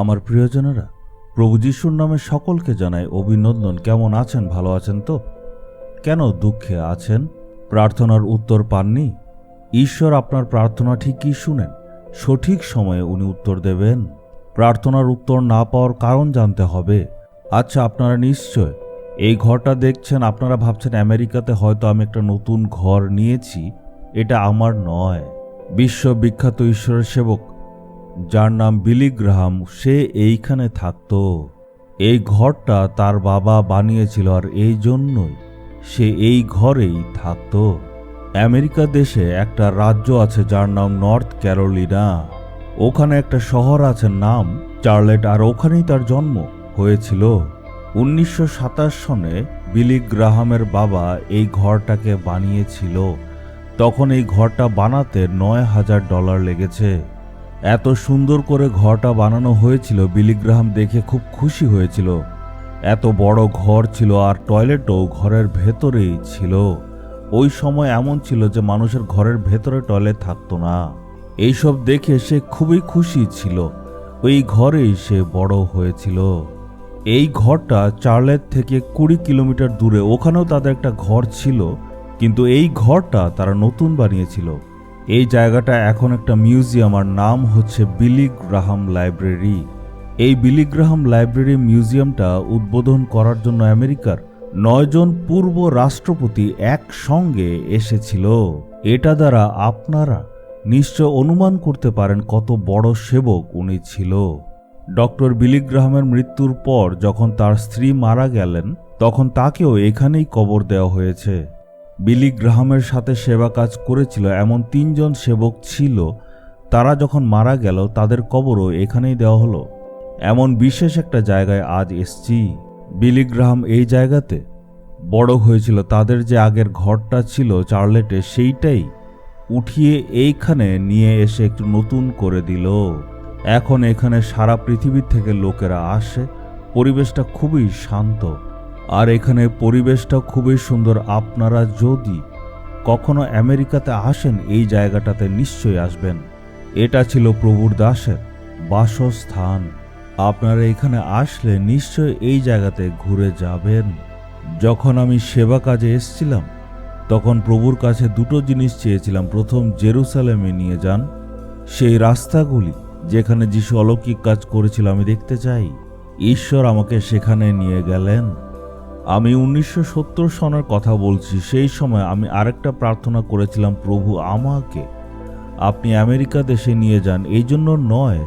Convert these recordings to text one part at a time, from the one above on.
আমার প্রিয়জনেরা, প্রভু যিশুর নামে সকলকে জানাই অভিনন্দন। কেমন আছেন? ভালো আছেন তো? কেন দুঃখে আছেন? প্রার্থনার উত্তর পাননি? ঈশ্বর আপনার প্রার্থনা ঠিকই শুনেন। সঠিক সময়ে উনি উত্তর দেবেন। প্রার্থনার উত্তর না পাওয়ার কারণ জানতে হবে। আচ্ছা আপনারা নিশ্চয় এই ঘরটা দেখছেন? আপনারা ভাবছেন আমেরিকাতে হয়তো আমি একটা নতুন ঘর নিয়েছি। এটা আমার নয়। বিশ্ববিখ্যাত ঈশ্বরের সেবক যার নাম বিলি গ্রাহাম সে এইখানে থাকতো। এই ঘরটা তার বাবা বানিয়েছিল আর এই জন্যই সে এই ঘরেই থাকতো। আমেরিকা দেশে একটা রাজ্য আছে যার নাম নর্থ ক্যারোলিনা। ওখানে একটা শহর আছে নাম চার্লেট, আর ওখানেই তার জন্ম হয়েছিল। উনিশশো সাতাশ সনে বিলি গ্রাহামের বাবা এই ঘরটাকে বানিয়েছিল। তখন এই ঘরটা বানাতে নয় হাজার ডলার লেগেছে। এত সুন্দর করে ঘরটা বানানো হয়েছিল বিলিগ্রাহাম দেখে খুব খুশি হয়েছিল। এত বড় ঘর ছিল আর টয়লেটও ঘরের ভেতরেই ছিল। ওই সময় এমন ছিল যে মানুষের ঘরের ভেতরে টয়লেট থাকতো না। এইসব দেখে সে খুবই খুশি ছিল। ওই ঘরেই সে বড় হয়েছিল। এই ঘরটা চার্লেট থেকে কুড়ি কিলোমিটার দূরে, ওখানেও তাদের একটা ঘর ছিল, কিন্তু এই ঘরটা তারা নতুন বানিয়েছিল। এই জায়গাটা এখন একটা মিউজিয়াম আর নাম হচ্ছে বিলি গ্রাহাম লাইব্রেরি। এই বিলি গ্রাহাম লাইব্রেরি মিউজিয়ামটা উদ্বোধন করার জন্য আমেরিকার নয়জন পূর্ব রাষ্ট্রপতি একসঙ্গে এসেছিল। এটা দ্বারা আপনারা নিশ্চয় অনুমান করতে পারেন কত বড় সেবক উনি ছিল। ডক্টর বিলি গ্রাহামের মৃত্যুর পর যখন তার স্ত্রী মারা গেলেন, তখন তাকেও এখানেই কবর দেওয়া হয়েছে। বিলি গ্রাহামের সাথে সেবা কাজ করেছিল, এমন তিনজন সেবক ছিল। তারা যখন মারা গেল, তাদের কবরও এখানেই দেওয়া হলো। এমন বিশেষ একটা জায়গায় আজ এসছি। বিলি গ্রাহাম এই জায়গাতে? বড় হয়েছিল। তাদের যে আগের ঘরটা ছিল চার্লেটে, সেইটাই উঠিয়ে এইখানে নিয়ে এসে একটু নতুন করে দিল। এখন এখানে সারা পৃথিবীর থেকে লোকেরা আসে। পরিবেশটা খুবই শান্ত। আর এখানে পরিবেশটা খুবই সুন্দর। আপনারা যদি কখনো আমেরিকাতে আসেন, এই জায়গাটাতে নিশ্চয়ই আসবেন। এটা ছিল প্রভুর দাসের বাসস্থান। আপনারা এখানে আসলে নিশ্চয় এই জায়গাতে ঘুরে যাবেন। যখন আমি সেবা কাজে এসছিলাম, তখন প্রভুর কাছে দুটো জিনিস চেয়েছিলাম। প্রথম, জেরুসালেমে নিয়ে যান। সেই রাস্তাগুলি যেখানে যিশু অলৌকিক কাজ করেছিল, আমি দেখতে চাই। ঈশ্বর আমাকে সেখানে নিয়ে গেলেন। আমি উনিশশো সত্তর সনের কথা বলছি, সেই সময় আমি আরেকটা প্রার্থনা করেছিলাম, প্রভু আমাকে আপনি আমেরিকা দেশে নিয়ে যান। এই জন্য নয়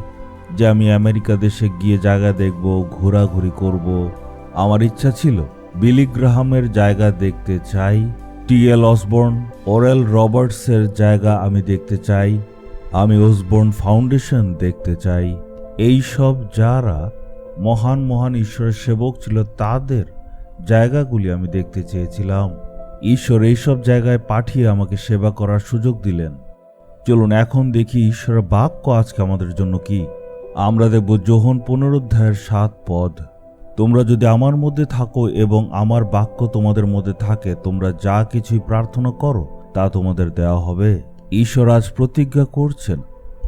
যে আমি আমেরিকা দেশে গিয়ে জায়গা দেখব, ঘোরাঘুরি করব। আমার ইচ্ছা ছিল বিলি গ্রাহামের জায়গা দেখতে চাই, টি এল অসবর্ন ওরেল রবার্টসের জায়গা আমি দেখতে চাই, আমি ওসবর্ন ফাউন্ডেশন দেখতে চাই। এই সব যারা মহান মহান ঈশ্বরের সেবক ছিল, তাদের জায়গাগুলি আমি দেখতে চেয়েছিলাম। ঈশ্বর এইসব জায়গায় পাঠিয়ে আমাকে সেবা করার সুযোগ দিলেন। চলুন এখন দেখি ঈশ্বরের বাক্য আজকে আমাদের জন্য কি। আমরা দেখব যোহন পুনরুদ্ধায়ের সাত পদ। তোমরা যদি আমার মধ্যে থাকো এবং আমার বাক্য তোমাদের মধ্যে থাকে, তোমরা যা কিছুই প্রার্থনা করো, তা তোমাদের দেওয়া হবে। ঈশ্বর আজ প্রতিজ্ঞা করছেন,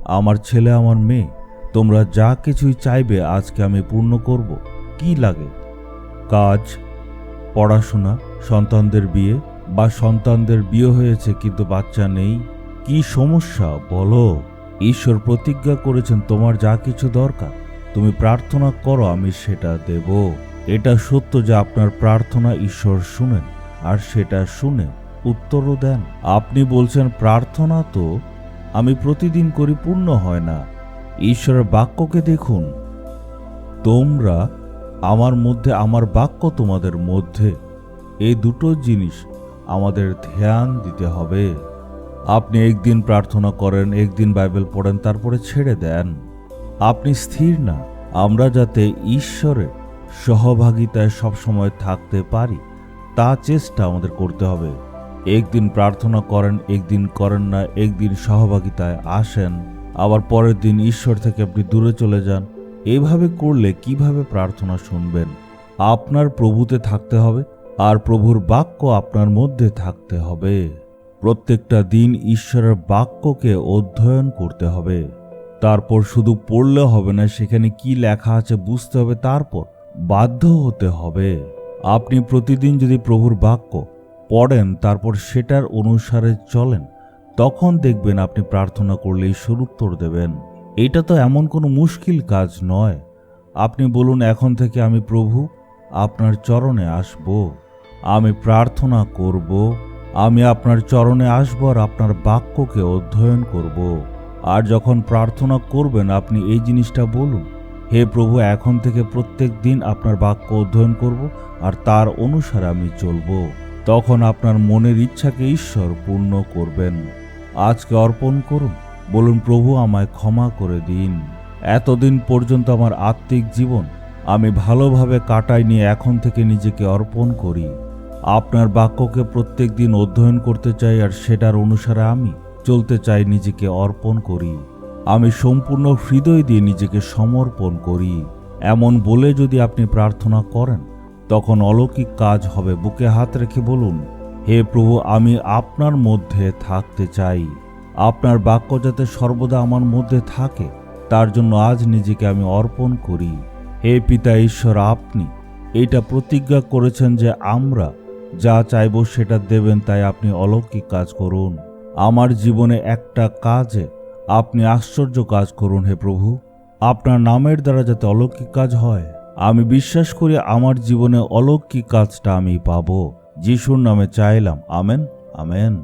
আমার ছেলে, আমার মেয়ে, তোমরা যা কিছুই চাইবে আজকে আমি পূর্ণ করব। কি লাগে? কাজ। পড়াশোনা, সন্তানদের বিয়ে বা সন্তানদের বিয়ে হয়েছে কিন্তু বাচ্চা নেই, কি সমস্যা বলো? ঈশ্বর প্রতিজ্ঞা করেছেন তোমার যা কিছু দরকার, তুমি প্রার্থনা করো আমি সেটা দেব। এটা সত্য যে আপনার প্রার্থনা ঈশ্বর শুনেন, আর সেটা শুনে উত্তরও দেন। আপনি বলছেন, প্রার্থনা তো আমি প্রতিদিন করি, পূর্ণ হয় না। ঈশ্বরের বাক্যকে দেখুন, তোমরা আমার মধ্যে, আমার বাক্য তোমাদের মধ্যে, এই দুটো জিনিস আমাদের ধ্যান দিতে হবে। আপনি একদিন প্রার্থনা করেন, একদিন বাইবেল পড়েন, তারপরে ছেড়ে দেন। আপনি স্থির না, আমরা যাতে ঈশ্বরের সহভাগিতায় সবসময় থাকতে পারি, তা চেষ্টা আমাদের করতে হবে। একদিন প্রার্থনা করেন, একদিন করেন না, একদিন সহভাগিতায় আসেন, আবার পরের দিন ঈশ্বর থেকে আপনি দূরে চলে যান এভাবে করলে কীভাবে প্রার্থনা শুনবেন? আপনার প্রভুতে থাকতে হবে আর প্রভুর বাক্য আপনার মধ্যে থাকতে হবে। প্রত্যেকটা দিন ঈশ্বরের বাক্যকে অধ্যয়ন করতে হবে। তারপর শুধু পড়লে হবে না, সেখানে কি লেখা আছে বুঝতে হবে, তারপর বাধ্য হতে হবে। আপনি প্রতিদিন যদি প্রভুর বাক্য পড়েন, তারপর সেটার অনুসারে চলেন, তখন দেখবেন আপনি প্রার্থনা করলে ঈশ্বর উত্তর দেবেন। এটা তো এমন কোনো মুশকিল কাজ নয়। আপনি বলুন, এখন থেকে আমি প্রভু, আপনার চরণে আসব। আমি প্রার্থনা করব, আমি আপনার চরণে আসব আর আপনার বাক্যকে অধ্যয়ন করব। আর যখন প্রার্থনা করবেন, আপনি এই জিনিসটা বলুন, হে প্রভু, এখন থেকে প্রত্যেক দিন আপনার বাক্য অধ্যয়ন করব আর তার অনুসারে আমি চলব। তখন আপনার মনের ইচ্ছাকে ঈশ্বর পূর্ণ করবেন। আজকে অর্পণ করুন। বলুন, প্রভু আমায় ক্ষমা করে দিন। এতদিন পর্যন্ত আমার আত্মিক জীবন আমি ভালোভাবে কাটাইনি, এখন থেকে নিজেকে অর্পণ করি। আপনার বাক্যকে প্রত্যেক দিন অধ্যয়ন করতে চাই, আর সেটার অনুসারে আমি চলতে চাই, নিজেকে অর্পণ করি। আমি সম্পূর্ণ হৃদয় দিয়ে নিজেকে সমর্পণ করি। এমন বলে যদি আপনি প্রার্থনা করেন, তখন অলৌকিক কাজ হবে। বুকে হাত রেখে বলুন, হে প্রভু, আমি আপনার মধ্যে থাকতে চাই। আপনার বাক্য যাতে সর্বদা আমার মধ্যে থাকে, তার জন্য আজ নিজেকে আমি অর্পণ করি। হে পিতা ঈশ্বর, আপনি এইটা প্রতিজ্ঞা করেছেন যে আমরা যা চাইব সেটা দেবেন, তাই আপনি অলৌকিক কাজ করুন। আমার জীবনে একটা কাজে আপনি আশ্চর্য কাজ করুন, হে প্রভু। আপনার নামের দ্বারা যাতে অলৌকিক কাজ হয়, আমি বিশ্বাস করি আমার জীবনে অলৌকিক কাজটা আমি পাব। যিশুর নামে চাইলাম, amen amen.